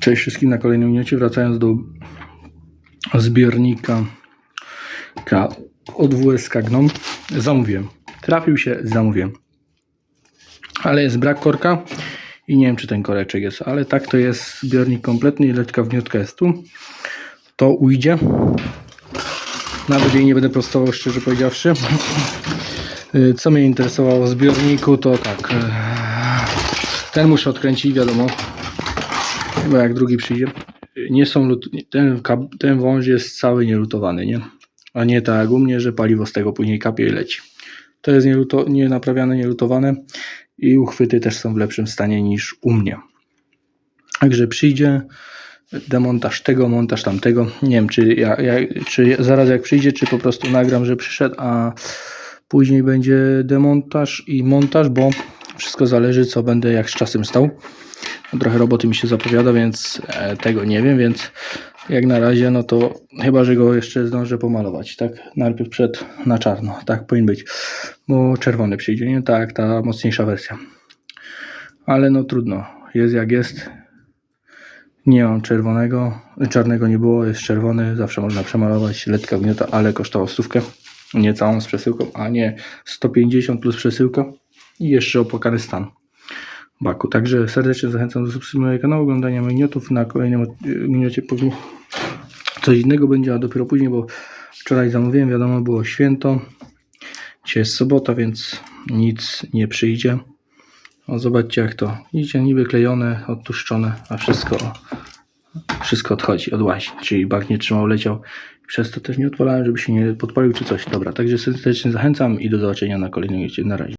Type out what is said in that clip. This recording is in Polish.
Cześć wszystkim na kolejnym minucie. Wracając do zbiornika K od WS Gnom. Zamówiłem. Trafił się, zamówiłem. Ale jest brak korka i nie wiem czy ten koreczek jest, ale tak to jest zbiornik kompletny i wgniutka jest tu. To ujdzie. Nawet jej nie będę prostował szczerze powiedziawszy. Y, Co mnie interesowało w zbiorniku to tak. y, Ten muszę odkręcić, wiadomo. Chyba jak drugi przyjdzie. Nie są lut- ten, ten wąż jest cały nielutowany, nie? A nie tak jak u mnie, że paliwo z tego później kapie i leci. To jest nieluto- nie naprawiane, nielutowane i uchwyty też są w lepszym stanie niż u mnie. Także przyjdzie demontaż tego, montaż tamtego. Nie wiem, czy, ja, ja, czy zaraz jak przyjdzie, czy po prostu nagram, że przyszedł, a później będzie demontaż i montaż, bo wszystko zależy, co będę jak z czasem stał. Trochę roboty mi się zapowiada, więc e, tego nie wiem, więc jak na razie, no to chyba, że go jeszcze zdążę pomalować, tak? Najpierw przed na czarno, tak powinien być, bo czerwony przyjdzie, nie? Tak, ta mocniejsza wersja. Ale no trudno, jest jak jest. Nie mam czerwonego, czarnego nie było, jest czerwony, zawsze można przemalować, letka gniota, ale kosztowało stówkę, nie całą z przesyłką, a nie 150 plus przesyłka i jeszcze opłakany stan baku. Także serdecznie zachęcam do subskrybowania kanału, oglądania miniotów. Na kolejnym od- minucie powiem coś innego będzie, a dopiero później, bo wczoraj zamówiłem, wiadomo, było święto. Dzisiaj jest sobota, więc nic nie przyjdzie. O, zobaczcie jak to. Idzie niby klejone, odtuszczone, a wszystko wszystko odchodzi, odłazi. Czyli bak nie trzymał, leciał. Przez to też nie odpalałem, żeby się nie podpalił czy coś. Dobra, także serdecznie zachęcam i do zobaczenia na kolejnym minucie. Na razie.